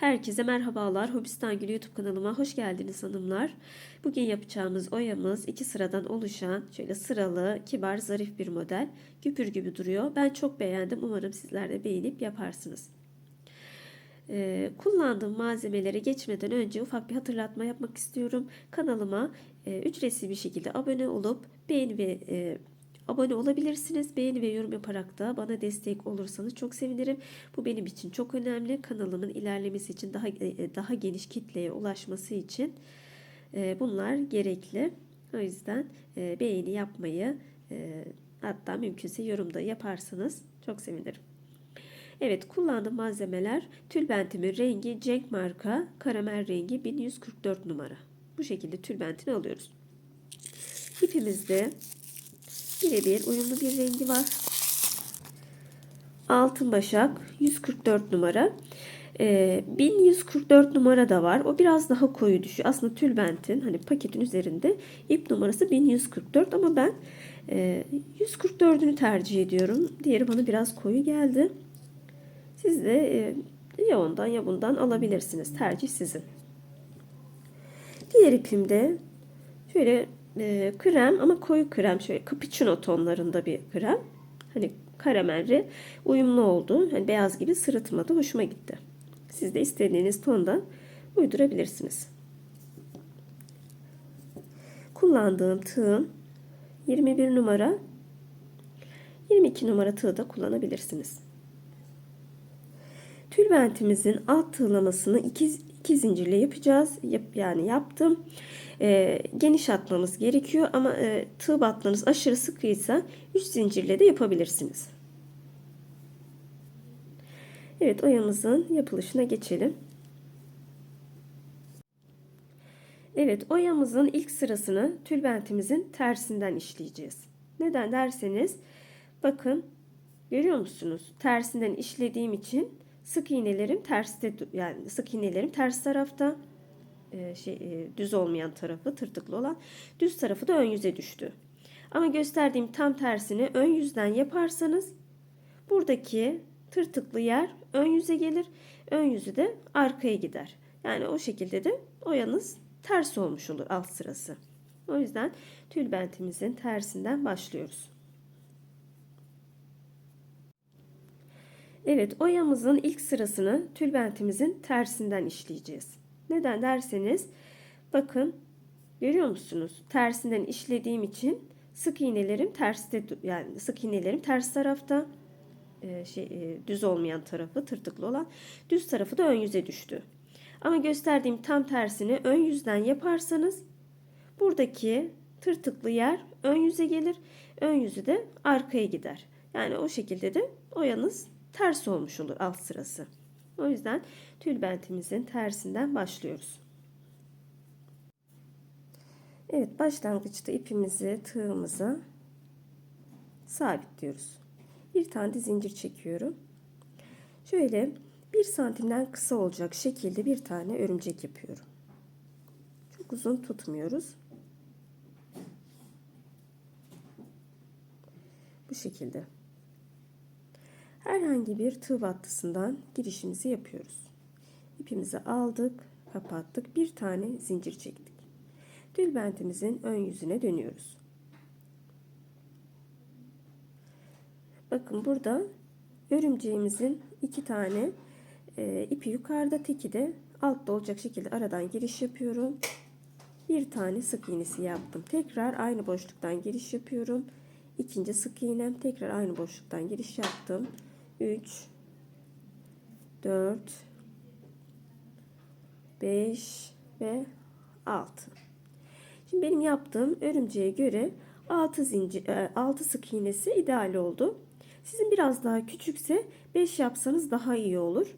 Herkese merhabalar. Hobistan Gülü YouTube kanalıma hoş geldiniz hanımlar. Bugün yapacağımız oyamız iki sıradan oluşan şöyle sıralı, kibar, zarif bir model. Güpür gibi duruyor. Ben çok beğendim. Umarım sizler de beğenip yaparsınız. Ee, kullandığım malzemelere geçmeden önce ufak bir hatırlatma yapmak istiyorum. Kanalıma e, ücretsiz bir şekilde abone olup beğeni ve e, abone olabilirsiniz. Beğeni ve yorum yaparak da bana destek olursanız çok sevinirim. Bu benim için çok önemli. Kanalımın ilerlemesi için daha e, daha geniş kitleye ulaşması için e, bunlar gerekli. O yüzden e, beğeni yapmayı hatta mümkünse yorumda yaparsanız çok sevinirim. Evet kullandığım malzemeler tülbentimin rengi Cenk marka karamel rengi 1144 numara. Bu şekilde tülbentini alıyoruz. İpimizde birebir uyumlu bir rengi var. Altın başak 144 numara. Ee, 1144 numara da var. O biraz daha koyu düşüyor. Aslında tülbentin hani paketin üzerinde ip numarası 1144 ama ben e, 144'ünü tercih ediyorum. Diğeri bana biraz koyu geldi. Siz de e, ya ondan ya bundan alabilirsiniz. Tercih sizin. Diğer ipimde şöyle e, krem ama koyu krem şöyle cappuccino tonlarında bir krem. Hani karamelli uyumlu oldu. Hani beyaz gibi sırıtmadı. Hoşuma gitti. Siz de istediğiniz tonda uydurabilirsiniz. Kullandığım tığım 21 numara 22 numara tığ da kullanabilirsiniz. Tülbentimizin alt tığlamasını iki, iki zincirle yapacağız. Yap, yani yaptım. E, geniş atmamız gerekiyor ama e, tığ batmanız aşırı sıkıysa 3 zincirle de yapabilirsiniz. Evet oyamızın yapılışına geçelim. Evet oyamızın ilk sırasını tülbentimizin tersinden işleyeceğiz. Neden derseniz bakın görüyor musunuz? Tersinden işlediğim için sık iğnelerim terste yani sık iğnelerim ters tarafta e, şey e, düz olmayan tarafı tırtıklı olan düz tarafı da ön yüze düştü. Ama gösterdiğim tam tersini ön yüzden yaparsanız buradaki tırtıklı yer ön yüze gelir. Ön yüzü de arkaya gider. Yani o şekilde de oyanız ters olmuş olur alt sırası. O yüzden tülbentimizin tersinden başlıyoruz. Evet oyamızın ilk sırasını tülbentimizin tersinden işleyeceğiz. Neden derseniz bakın görüyor musunuz? Tersinden işlediğim için sık iğnelerim terste yani sık iğnelerim ters tarafta e, şey e, düz olmayan tarafı tırtıklı olan düz tarafı da ön yüze düştü. Ama gösterdiğim tam tersini ön yüzden yaparsanız buradaki tırtıklı yer ön yüze gelir. Ön yüzü de arkaya gider. Yani o şekilde de oyanız ters olmuş olur alt sırası. O yüzden tülbentimizin tersinden başlıyoruz. Evet başlangıçta ipimizi tığımıza sabitliyoruz. Bir tane de zincir çekiyorum. Şöyle bir santimden kısa olacak şekilde bir tane örümcek yapıyorum. Çok uzun tutmuyoruz. Bu şekilde herhangi bir tığ battısından girişimizi yapıyoruz. İpimizi aldık, kapattık. Bir tane zincir çektik. Tülbentimizin ön yüzüne dönüyoruz. Bakın burada örümceğimizin iki tane e, ipi yukarıda teki de altta olacak şekilde aradan giriş yapıyorum. Bir tane sık iğnesi yaptım. Tekrar aynı boşluktan giriş yapıyorum. İkinci sık iğnem tekrar aynı boşluktan giriş yaptım. 3 4 5 ve 6 Şimdi benim yaptığım örümceğe göre 6 zincir 6 e, sık iğnesi ideal oldu. Sizin biraz daha küçükse 5 yapsanız daha iyi olur.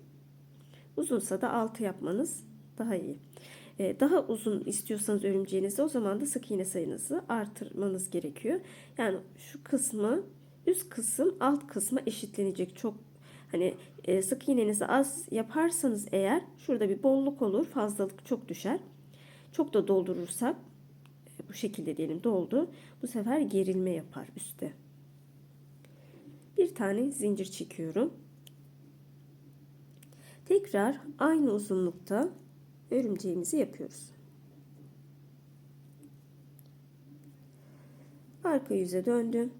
Uzunsa da 6 yapmanız daha iyi. E, daha uzun istiyorsanız örümceğinizi o zaman da sık iğne sayınızı artırmanız gerekiyor. Yani şu kısmı üst kısım alt kısma eşitlenecek. Çok hani e, sık iğnenizi az yaparsanız eğer şurada bir bolluk olur. Fazlalık çok düşer. Çok da doldurursak e, bu şekilde diyelim doldu. Bu sefer gerilme yapar üstte. Bir tane zincir çekiyorum. Tekrar aynı uzunlukta örümceğimizi yapıyoruz. Arka yüze döndüm.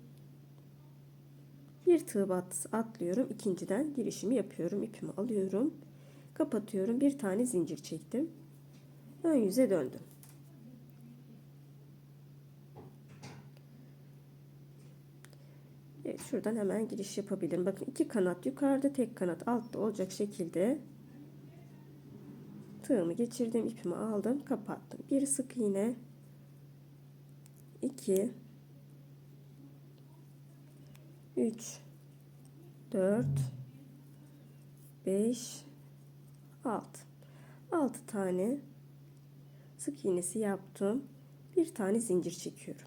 Bir tığ atlıyorum. İkinciden girişimi yapıyorum. İpimi alıyorum. Kapatıyorum. Bir tane zincir çektim. Ön yüze döndüm. Evet, şuradan hemen giriş yapabilirim. Bakın iki kanat yukarıda, tek kanat altta olacak şekilde tığımı geçirdim, ipimi aldım, kapattım. Bir sık iğne, iki, üç, dört, beş, altı. Altı tane sık iğnesi yaptım. Bir tane zincir çekiyorum.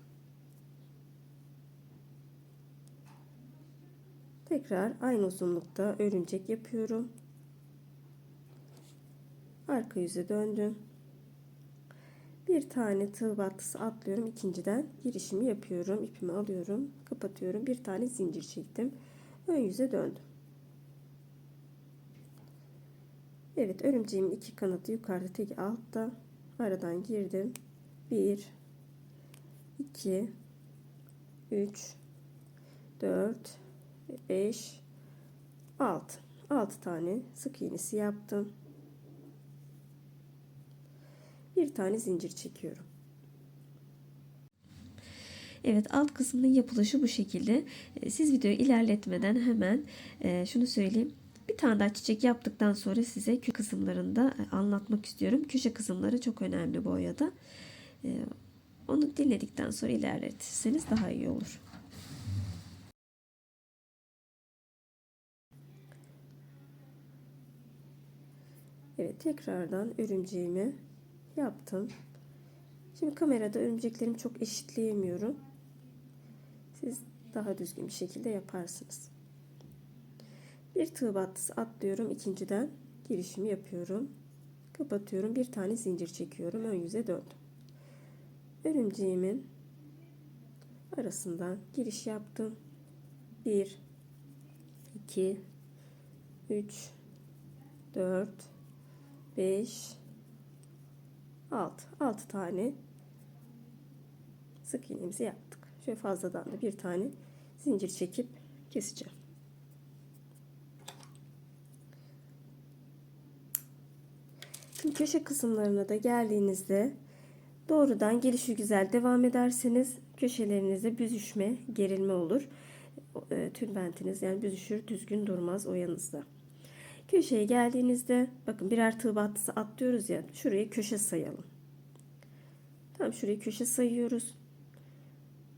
Tekrar aynı uzunlukta örümcek yapıyorum. Arka yüze döndüm. Bir tane tığ battısı atlıyorum. ikinciden girişimi yapıyorum. İpimi alıyorum. Kapatıyorum. Bir tane zincir çektim. Ön yüze döndüm. Evet örümceğimin iki kanadı yukarıda tek altta. Aradan girdim. 1 2 3 4 5 6 6 tane sık iğnesi yaptım. Bir tane zincir çekiyorum. Evet alt kısmının yapılışı bu şekilde. Ee, Siz videoyu ilerletmeden hemen e, şunu söyleyeyim. Bir tane daha çiçek yaptıktan sonra size köşe kısımlarında e, anlatmak istiyorum. Köşe kısımları çok önemli bu oyada. Ee, Onu dinledikten sonra ilerletirseniz daha iyi olur. Evet tekrardan örümceğimi yaptım. Şimdi kamerada örümceklerimi çok eşitleyemiyorum. Siz daha düzgün bir şekilde yaparsınız. Bir tığ battısı atlıyorum. ikinciden girişimi yapıyorum. Kapatıyorum. Bir tane zincir çekiyorum. Ön yüze döndüm. Örümceğimin arasından giriş yaptım. 1 2 3 4 5 6 6 tane sık iğnemizi yaptık. Şöyle fazladan da bir tane zincir çekip keseceğim. Şimdi köşe kısımlarına da geldiğinizde doğrudan gelişi güzel devam ederseniz köşelerinizde büzüşme, gerilme olur. E, tülbentiniz yani büzüşür, düzgün durmaz o yanınızda. Köşeye geldiğinizde bakın birer tığ battısı atlıyoruz ya şuraya köşe sayalım. Tam şurayı köşe sayıyoruz.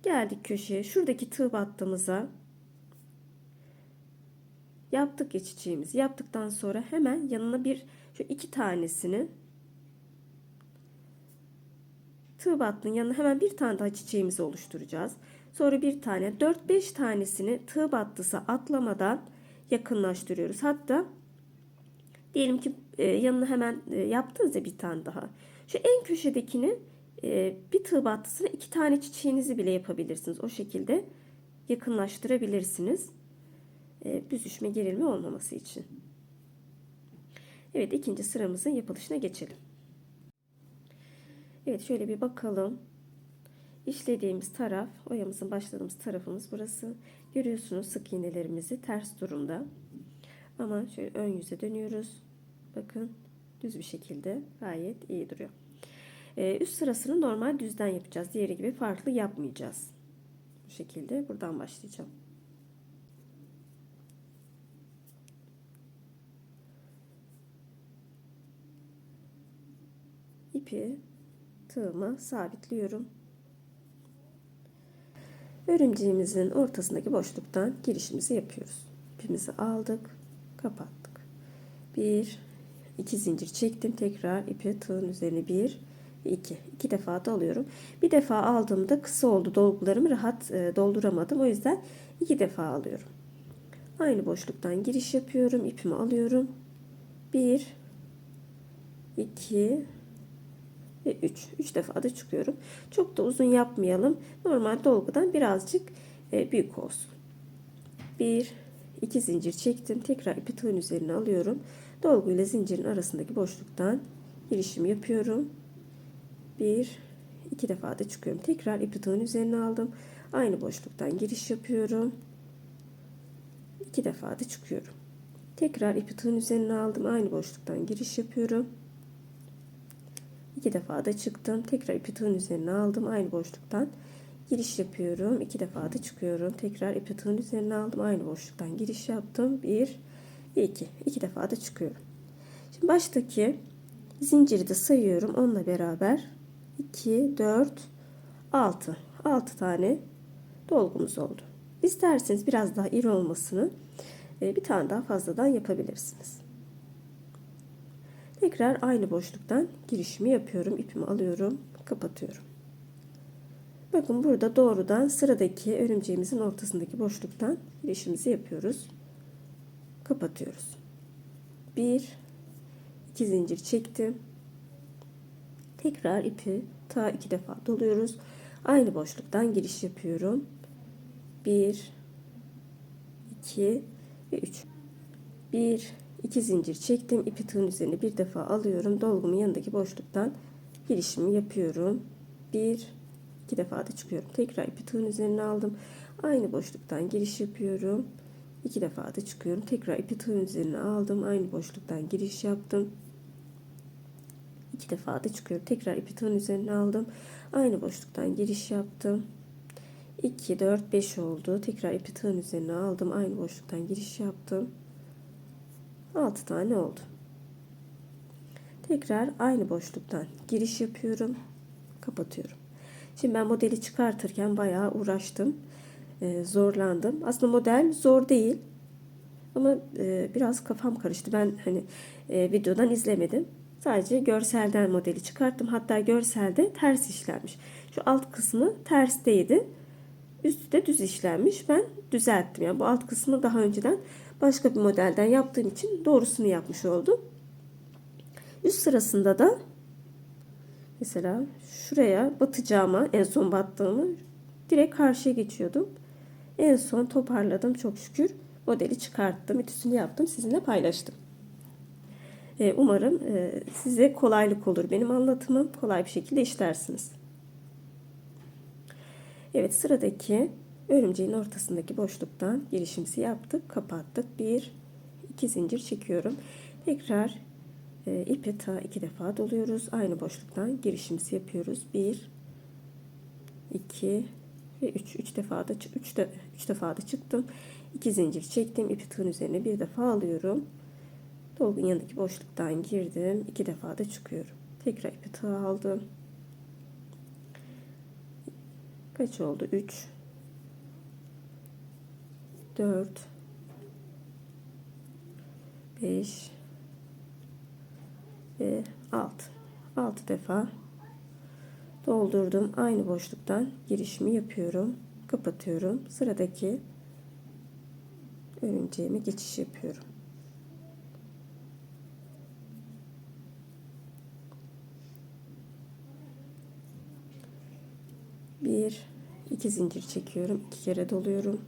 Geldik köşeye. Şuradaki tığ battığımıza yaptık ya çiçeğimizi. Yaptıktan sonra hemen yanına bir şu iki tanesini tığ battının yanına hemen bir tane daha çiçeğimizi oluşturacağız. Sonra bir tane 4-5 tanesini tığ battısı atlamadan yakınlaştırıyoruz. Hatta diyelim ki e, yanına hemen e, yaptınız ya bir tane daha. Şu en köşedekini e, bir tığ battısına iki tane çiçeğinizi bile yapabilirsiniz. O şekilde yakınlaştırabilirsiniz. E, büzüşme gerilme olmaması için. Evet ikinci sıramızın yapılışına geçelim. Evet şöyle bir bakalım. İşlediğimiz taraf, oyamızın başladığımız tarafımız burası. Görüyorsunuz sık iğnelerimizi ters durumda. Ama şöyle ön yüze dönüyoruz. Bakın düz bir şekilde gayet iyi duruyor. Ee, üst sırasını normal düzden yapacağız. Diğeri gibi farklı yapmayacağız. Bu şekilde buradan başlayacağım. ipi tığıma sabitliyorum. Örümceğimizin ortasındaki boşluktan girişimizi yapıyoruz. İpimizi aldık, kapattık. Bir, iki zincir çektim. Tekrar ipi tığın üzerine bir ve iki. İki defa da alıyorum. Bir defa aldığımda kısa oldu dolgularımı rahat e, dolduramadım. O yüzden iki defa alıyorum. Aynı boşluktan giriş yapıyorum. ipimi alıyorum. Bir, iki ve 3. 3 defa da çıkıyorum. Çok da uzun yapmayalım. Normal dolgudan birazcık e, büyük olsun. 1 2 zincir çektim. Tekrar ipi tığın üzerine alıyorum. Dolgu ile zincirin arasındaki boşluktan girişimi yapıyorum. Bir, iki defa da çıkıyorum. Tekrar ipi tığın üzerine aldım. Aynı boşluktan giriş yapıyorum. İki defa da çıkıyorum. Tekrar ipi tığın üzerine aldım. Aynı boşluktan giriş yapıyorum. İki defa da çıktım. Tekrar ipi tığın üzerine aldım. Aynı boşluktan giriş yapıyorum. İki defa da çıkıyorum. Tekrar ipi tığın üzerine aldım. Aynı boşluktan giriş yaptım. Bir ve iki. İki defa da çıkıyorum. Şimdi baştaki zinciri de sayıyorum. Onunla beraber 2, 4, 6. 6 tane dolgumuz oldu. İsterseniz biraz daha iri olmasını e, bir tane daha fazladan yapabilirsiniz. Tekrar aynı boşluktan girişimi yapıyorum. İpimi alıyorum. Kapatıyorum. Bakın burada doğrudan sıradaki örümceğimizin ortasındaki boşluktan girişimizi yapıyoruz. Kapatıyoruz. Bir, iki zincir çektim. Tekrar ipi ta iki defa doluyoruz. Aynı boşluktan giriş yapıyorum. Bir, iki ve üç. Bir, iki zincir çektim. İpi tığın üzerine bir defa alıyorum. Dolgumun yanındaki boşluktan girişimi yapıyorum. Bir, iki defa da çıkıyorum. Tekrar ipi tığın üzerine aldım. Aynı boşluktan giriş yapıyorum. İki defa da çıkıyorum. Tekrar ipi tığın üzerine aldım. Aynı boşluktan giriş yaptım. İki defa da çıkıyorum. Tekrar ipi tığın üzerine aldım. Aynı boşluktan giriş yaptım. 2, 4, 5 oldu. Tekrar ipi tığın üzerine aldım. Aynı boşluktan giriş yaptım. 6 tane oldu. Tekrar aynı boşluktan giriş yapıyorum. Kapatıyorum. Şimdi ben modeli çıkartırken bayağı uğraştım. Ee, zorlandım. Aslında model zor değil. Ama e, biraz kafam karıştı. Ben hani e, videodan izlemedim. Sadece görselden modeli çıkarttım. Hatta görselde ters işlenmiş. Şu alt kısmı tersteydi. Üstü de düz işlenmiş. Ben düzelttim. Yani bu alt kısmı daha önceden başka bir modelden yaptığım için doğrusunu yapmış oldum. Üst sırasında da mesela şuraya batacağıma en son battığımı direkt karşıya geçiyordum. En son toparladım çok şükür. Modeli çıkarttım. Ütüsünü yaptım. Sizinle paylaştım. E, umarım e, size kolaylık olur. Benim anlatımım kolay bir şekilde işlersiniz. Evet sıradaki örümceğin ortasındaki boşluktan girişimizi yaptık. Kapattık. Bir, iki zincir çekiyorum. Tekrar e, ipi ta iki defa doluyoruz. Aynı boşluktan girişimizi yapıyoruz. Bir, iki ve üç. Üç defa da üç, de, üç defa da çıktım. İki zincir çektim. İpi tığın üzerine bir defa alıyorum. Dolgun yanındaki boşluktan girdim. iki defa da çıkıyorum. Tekrar ipi tığ aldım. Kaç oldu? 3 4 5 ve 6 6 defa doldurdum. Aynı boşluktan girişimi yapıyorum. Kapatıyorum. Sıradaki örümceğime geçiş yapıyorum. Bir, iki zincir çekiyorum. iki kere doluyorum.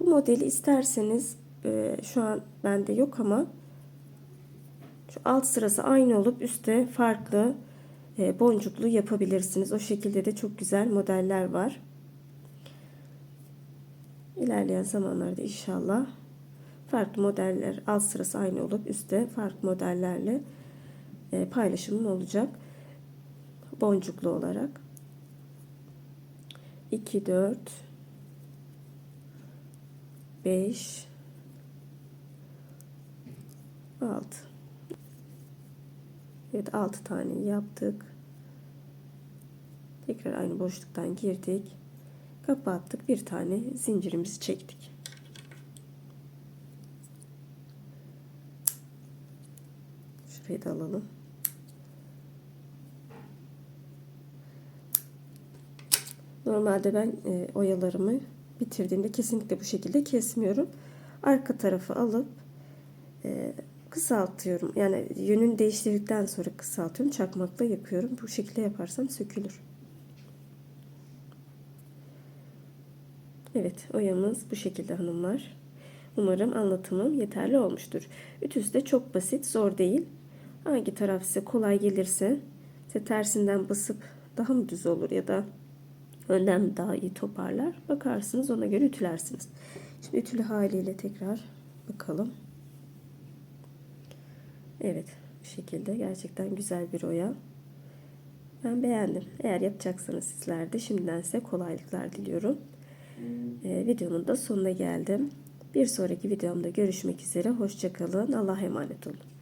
Bu modeli isterseniz e, şu an bende yok ama şu alt sırası aynı olup üstte farklı e, boncuklu yapabilirsiniz. O şekilde de çok güzel modeller var. İlerleyen zamanlarda inşallah farklı modeller alt sırası aynı olup üstte farklı modellerle e, paylaşımım olacak. Boncuklu olarak. 2, 4, 5, 6. Evet 6 tane yaptık. Tekrar aynı boşluktan girdik. Kapattık. Bir tane zincirimizi çektik. Şurayı da alalım. Normalde ben e, oyalarımı bitirdiğimde kesinlikle bu şekilde kesmiyorum. Arka tarafı alıp e, kısaltıyorum. Yani yönünü değiştirdikten sonra kısaltıyorum. Çakmakla yapıyorum. Bu şekilde yaparsam sökülür. Evet oyamız bu şekilde hanımlar. Umarım anlatımım yeterli olmuştur. Ütüsü de çok basit, zor değil. Hangi taraf size kolay gelirse, size tersinden basıp daha mı düz olur ya da önden daha iyi toparlar bakarsınız ona göre ütülersiniz. Şimdi ütülü haliyle tekrar bakalım. Evet bu şekilde gerçekten güzel bir oya. Ben beğendim. Eğer yapacaksanız sizler de şimdiden size kolaylıklar diliyorum. Ee, videomun da sonuna geldim. Bir sonraki videomda görüşmek üzere. Hoşçakalın. Allah'a emanet olun.